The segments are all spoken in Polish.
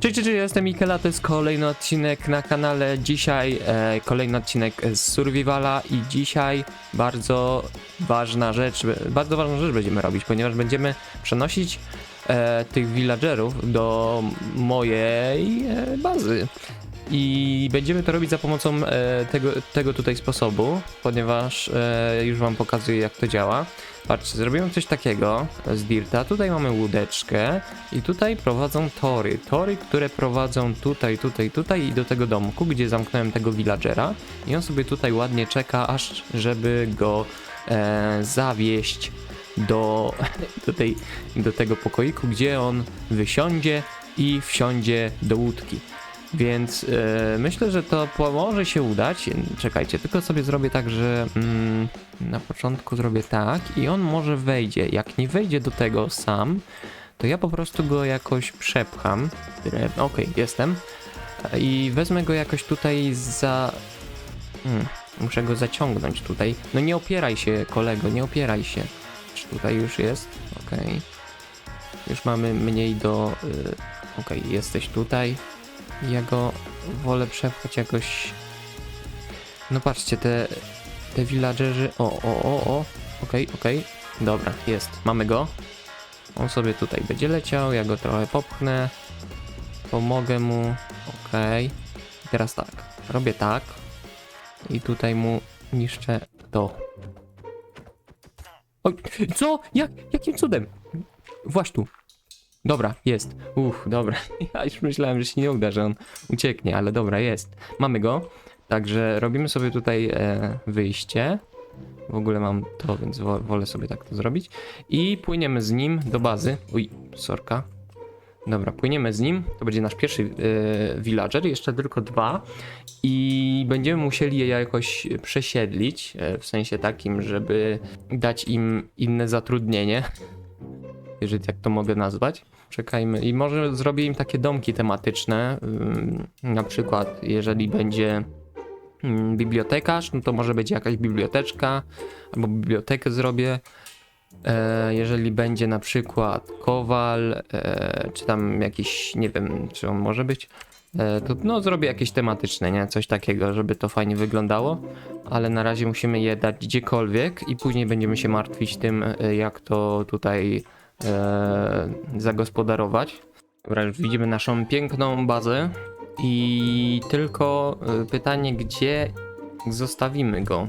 Cześć, cześć, jestem Mikela, to jest kolejny odcinek na kanale. Dzisiaj e, kolejny odcinek z Survivala i dzisiaj bardzo ważna rzecz, bardzo ważną rzecz będziemy robić, ponieważ będziemy przenosić e, tych villagerów do mojej e, bazy. I będziemy to robić za pomocą e, tego, tego tutaj sposobu, ponieważ e, już wam pokazuję jak to działa. Patrzcie, zrobimy coś takiego z Dirta. Tutaj mamy łódeczkę i tutaj prowadzą tory. Tory, które prowadzą tutaj, tutaj, tutaj i do tego domku, gdzie zamknąłem tego villagera. I on sobie tutaj ładnie czeka, aż żeby go e, zawieść do, do, tej, do tego pokoiku, gdzie on wysiądzie i wsiądzie do łódki. Więc e, myślę, że to może się udać. Czekajcie, tylko sobie zrobię tak, że mm, na początku zrobię tak i on może wejdzie. Jak nie wejdzie do tego sam, to ja po prostu go jakoś przepcham. E, Okej, jestem. E, I wezmę go jakoś tutaj za. Hmm, muszę go zaciągnąć tutaj. No nie opieraj się, kolego, nie opieraj się. Czy tutaj już jest? Okej. Już mamy mniej do. Y... Okej, jesteś tutaj. Ja go wolę przepchać jakoś. No patrzcie, te, te villagerzy. O, o, o, o. Okej, okej. Dobra, jest. Mamy go. On sobie tutaj będzie leciał. Ja go trochę popchnę. Pomogę mu. Okej. I teraz tak. Robię tak. I tutaj mu niszczę to. Oj, co? Jak, jakim cudem? Właśnie tu. Dobra, jest. Uff, dobra. Ja już myślałem, że się nie uda, że on ucieknie, ale dobra, jest. Mamy go. Także robimy sobie tutaj e, wyjście. W ogóle mam to, więc wo wolę sobie tak to zrobić. I płyniemy z nim do bazy. Uj, sorka. Dobra, płyniemy z nim. To będzie nasz pierwszy e, villager, jeszcze tylko dwa. I będziemy musieli je jakoś przesiedlić. E, w sensie takim, żeby dać im inne zatrudnienie. Jeżeli tak to mogę nazwać. Czekajmy. I może zrobię im takie domki tematyczne. Na przykład, jeżeli będzie bibliotekarz, no to może będzie jakaś biblioteczka, albo bibliotekę zrobię. E, jeżeli będzie na przykład kowal, e, czy tam jakiś, nie wiem, czy on może być, e, to no zrobię jakieś tematyczne, nie? Coś takiego, żeby to fajnie wyglądało, ale na razie musimy je dać gdziekolwiek i później będziemy się martwić tym, jak to tutaj e, zagospodarować. Dobra, widzimy naszą piękną bazę i tylko e, pytanie, gdzie zostawimy go.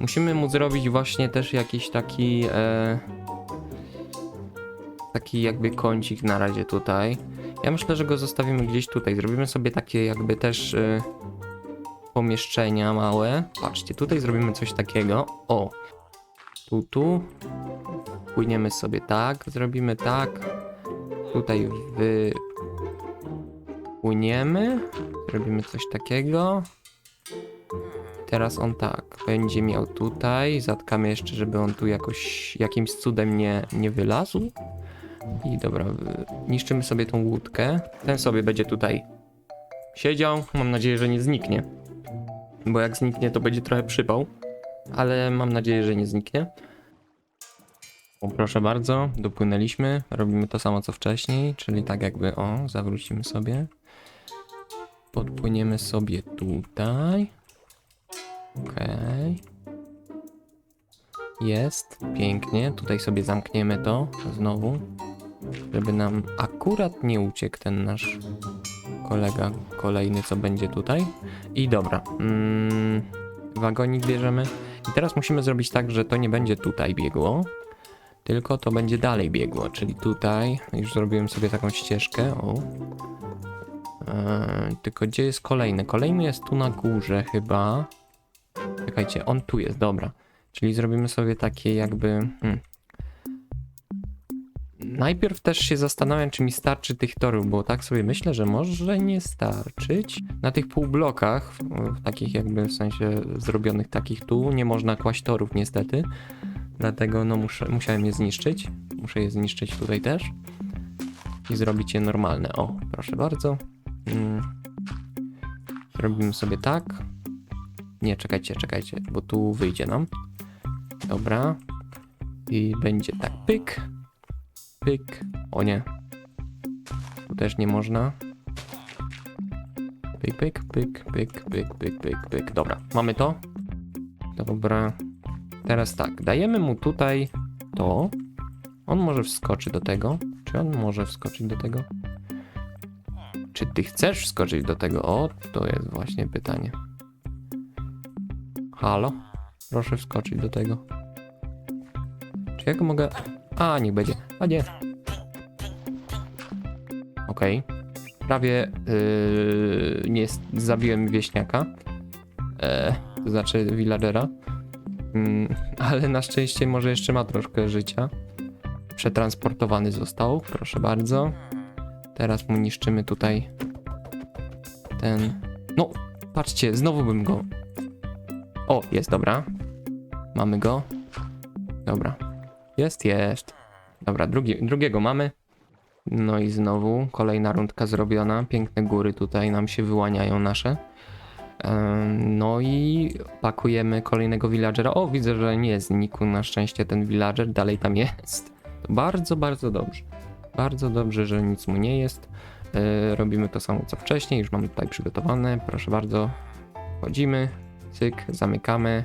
Musimy mu zrobić właśnie też jakiś taki e, taki jakby kącik na razie tutaj. Ja myślę, że go zostawimy gdzieś tutaj. Zrobimy sobie takie jakby też e, pomieszczenia małe. Patrzcie, tutaj zrobimy coś takiego. O, tu, tu. Płyniemy sobie tak, zrobimy tak. Tutaj wy... Płyniemy. Zrobimy coś takiego. Teraz on tak, będzie miał tutaj. Zatkamy jeszcze, żeby on tu jakoś jakimś cudem nie, nie wylazł. I dobra, niszczymy sobie tą łódkę. Ten sobie będzie tutaj siedział. Mam nadzieję, że nie zniknie. Bo jak zniknie, to będzie trochę przypał. Ale mam nadzieję, że nie zniknie. Proszę bardzo, dopłynęliśmy. Robimy to samo co wcześniej, czyli tak jakby o, zawrócimy sobie. Podpłyniemy sobie tutaj. Okej. Jest, pięknie. Tutaj sobie zamkniemy to znowu, żeby nam akurat nie uciekł ten nasz kolega kolejny, co będzie tutaj. I dobra, mm, wagonik bierzemy. I teraz musimy zrobić tak, że to nie będzie tutaj biegło, tylko to będzie dalej biegło, czyli tutaj już zrobiłem sobie taką ścieżkę, o. Eee, tylko gdzie jest kolejny? Kolejny jest tu na górze chyba. Czekajcie, on tu jest, dobra. Czyli zrobimy sobie takie jakby... Hmm. Najpierw też się zastanawiam, czy mi starczy tych torów, bo tak sobie myślę, że może nie starczyć. Na tych półblokach, w takich jakby w sensie zrobionych takich tu, nie można kłaść torów niestety. Dlatego no muszę, musiałem je zniszczyć. Muszę je zniszczyć tutaj też. I zrobić je normalne. O, proszę bardzo. Mm. Zrobimy sobie tak. Nie, czekajcie, czekajcie, bo tu wyjdzie nam. Dobra. I będzie tak pyk. Pyk. O nie. Tu też nie można. Pyk, pyk, pyk, pyk, pyk, pyk, pyk, pyk. Dobra, mamy to. Dobra. Teraz tak, dajemy mu tutaj to. On może wskoczy do tego. Czy on może wskoczyć do tego? Czy ty chcesz wskoczyć do tego? O, to jest właśnie pytanie. Halo? Proszę wskoczyć do tego. Czy ja go mogę... A, niech będzie. A nie. Okej. Prawie yy, nie zabiłem wieśniaka. E, to znaczy villagera. Mm, ale na szczęście może jeszcze ma troszkę życia. Przetransportowany został, proszę bardzo. Teraz mu niszczymy tutaj ten. No, patrzcie, znowu bym go. O, jest, dobra. Mamy go. Dobra. Jest, jest. Dobra, drugi, drugiego mamy. No i znowu kolejna rundka zrobiona. Piękne góry tutaj nam się wyłaniają nasze. No i pakujemy kolejnego villagera. O, widzę, że nie znikł na szczęście ten villager, dalej tam jest. Bardzo, bardzo dobrze. Bardzo dobrze, że nic mu nie jest. E, Robimy to samo co wcześniej, już mamy tutaj przygotowane. Proszę bardzo. Wchodzimy, cyk, zamykamy.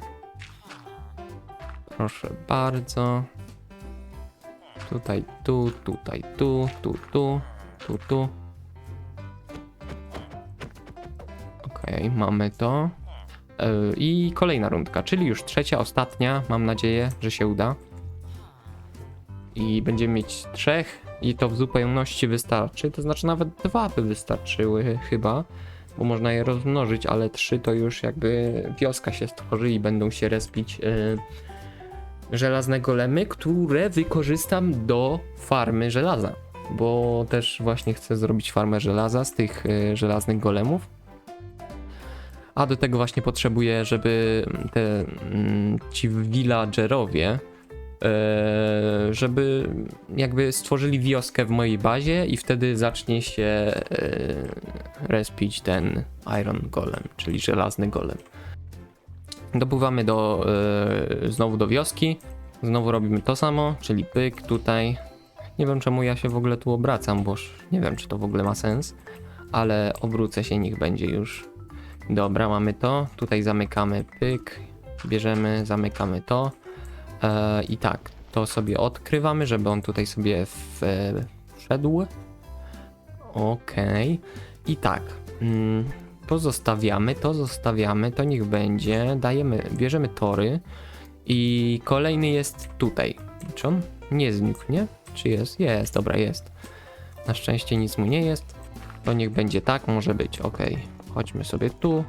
Proszę bardzo. Tutaj, tu, tutaj, tu, tu, tu, tu, tu. Okej, mamy to. Yy, I kolejna rundka, czyli już trzecia, ostatnia. Mam nadzieję, że się uda. I będziemy mieć trzech, i to w zupełności wystarczy. To znaczy, nawet dwa by wystarczyły, chyba, bo można je rozmnożyć, ale trzy to już jakby wioska się stworzy i będą się respić. Yy, żelazne golemy, które wykorzystam do farmy żelaza. Bo też właśnie chcę zrobić farmę żelaza z tych y, żelaznych golemów. A do tego właśnie potrzebuję, żeby te mm, ci villagerowie e, żeby jakby stworzyli wioskę w mojej bazie i wtedy zacznie się e, respić ten Iron Golem, czyli żelazny golem. Dopływamy do, e, znowu do wioski, znowu robimy to samo, czyli pyk tutaj. Nie wiem czemu ja się w ogóle tu obracam, bo już nie wiem czy to w ogóle ma sens, ale obrócę się, niech będzie już. Dobra, mamy to, tutaj zamykamy pyk, bierzemy, zamykamy to e, i tak, to sobie odkrywamy, żeby on tutaj sobie w, e, wszedł. Okej, i tak, mm, to zostawiamy, to zostawiamy, to niech będzie, dajemy, bierzemy tory i kolejny jest tutaj. Czy on nie znikł, nie? Czy jest? Jest, dobra, jest. Na szczęście nic mu nie jest. To niech będzie tak, może być, ok. Chodźmy sobie tu.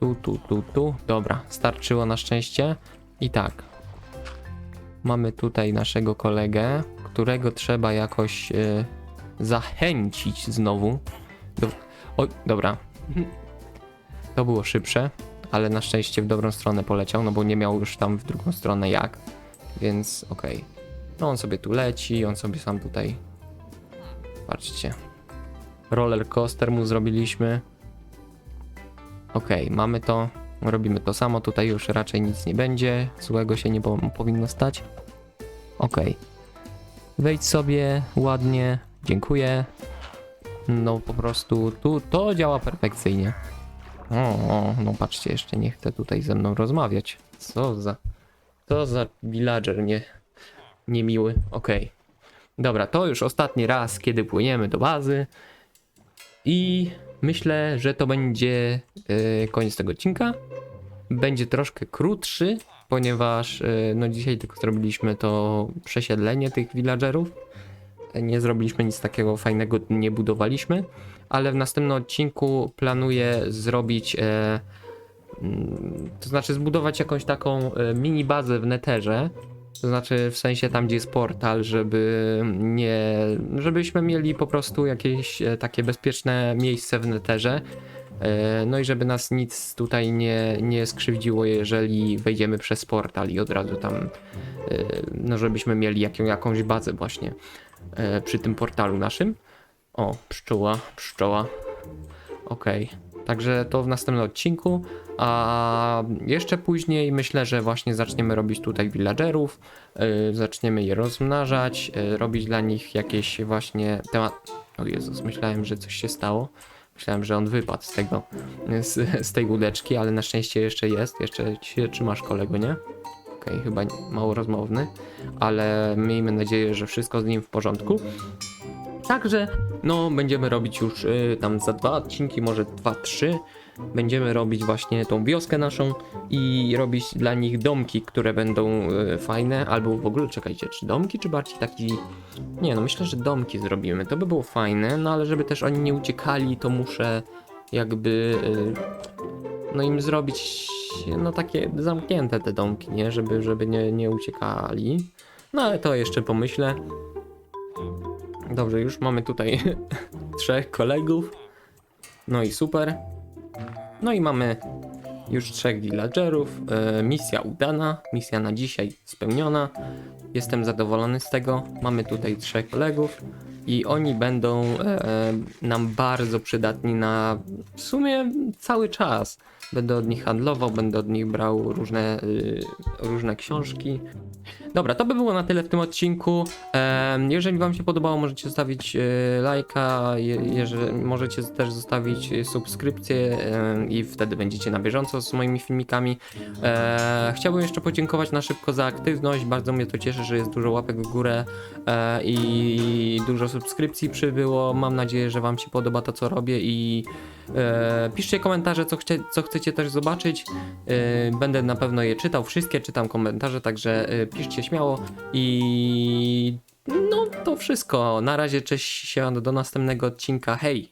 Tu, tu, tu, tu. Dobra, starczyło na szczęście. I tak. Mamy tutaj naszego kolegę, którego trzeba jakoś e, zachęcić znowu. Do... Oj, dobra. To było szybsze, ale na szczęście w dobrą stronę poleciał, no bo nie miał już tam w drugą stronę jak. Więc okej. No on sobie tu leci, on sobie sam tutaj. Patrzcie. Roller coaster mu zrobiliśmy. Okej, mamy to. Robimy to samo. Tutaj już raczej nic nie będzie. Złego się nie po- powinno stać. Okej. Wejdź sobie ładnie. Dziękuję. No po prostu tu to działa perfekcyjnie. O, o, no patrzcie, jeszcze nie chce tutaj ze mną rozmawiać. Co za. Co za villager nie, niemiły. Okej. Dobra, to już ostatni raz, kiedy płyniemy do bazy. I myślę, że to będzie e, koniec tego odcinka. Będzie troszkę krótszy, ponieważ e, no dzisiaj tylko zrobiliśmy to przesiedlenie tych villagerów. Nie zrobiliśmy nic takiego fajnego, nie budowaliśmy, ale w następnym odcinku planuję zrobić, e, mm, to znaczy zbudować jakąś taką mini bazę w Netherze, to znaczy w sensie tam, gdzie jest portal, żeby nie. żebyśmy mieli po prostu jakieś e, takie bezpieczne miejsce w neterze. E, No i żeby nas nic tutaj nie, nie skrzywdziło, jeżeli wejdziemy przez portal i od razu tam. e, No, żebyśmy mieli jaką, jakąś bazę właśnie przy tym portalu naszym. O, pszczoła, pszczoła. Okej. Także to w następnym odcinku. A jeszcze później myślę, że właśnie zaczniemy robić tutaj villagerów. Yy, zaczniemy je rozmnażać, yy, robić dla nich jakieś właśnie temat. O Jezus, myślałem, że coś się stało. Myślałem, że on wypadł z tego, z, z tej łódeczki, ale na szczęście jeszcze jest. Jeszcze się trzymasz kolego, nie? Okej, chyba mało rozmowny, ale miejmy nadzieję, że wszystko z nim w porządku. Także, no, będziemy robić już y, tam za dwa odcinki, może dwa, trzy. Będziemy robić właśnie tą wioskę naszą i robić dla nich domki, które będą y, fajne, albo w ogóle czekajcie, czy domki, czy bardziej taki. Nie, no myślę, że domki zrobimy. To by było fajne, no ale żeby też oni nie uciekali, to muszę jakby. Y, no im zrobić no takie zamknięte te domki, nie? Żeby, żeby nie, nie uciekali. No ale to jeszcze pomyślę. Dobrze, już mamy tutaj trzech kolegów. No i super. No i mamy już trzech villagerów. E, misja udana, misja na dzisiaj spełniona. Jestem zadowolony z tego. Mamy tutaj trzech kolegów i oni będą e, nam bardzo przydatni na w sumie cały czas. Będę od nich handlował, będę od nich brał różne, y, różne książki. Dobra, to by było na tyle w tym odcinku. Em, jeżeli Wam się podobało, możecie zostawić e, lajka, je, jeżeli, możecie też zostawić e, subskrypcję em, i wtedy będziecie na bieżąco z moimi filmikami. E, chciałbym jeszcze podziękować na szybko za aktywność. Bardzo mnie to cieszy, że jest dużo łapek w górę e, i dużo subskrypcji przybyło. Mam nadzieję, że Wam się podoba to, co robię i e, piszcie komentarze, co, chcie, co chcecie też zobaczyć. E, będę na pewno je czytał, wszystkie czytam komentarze, także e, piszcie śmiało i no to wszystko. Na razie cześć się do następnego odcinka. Hej!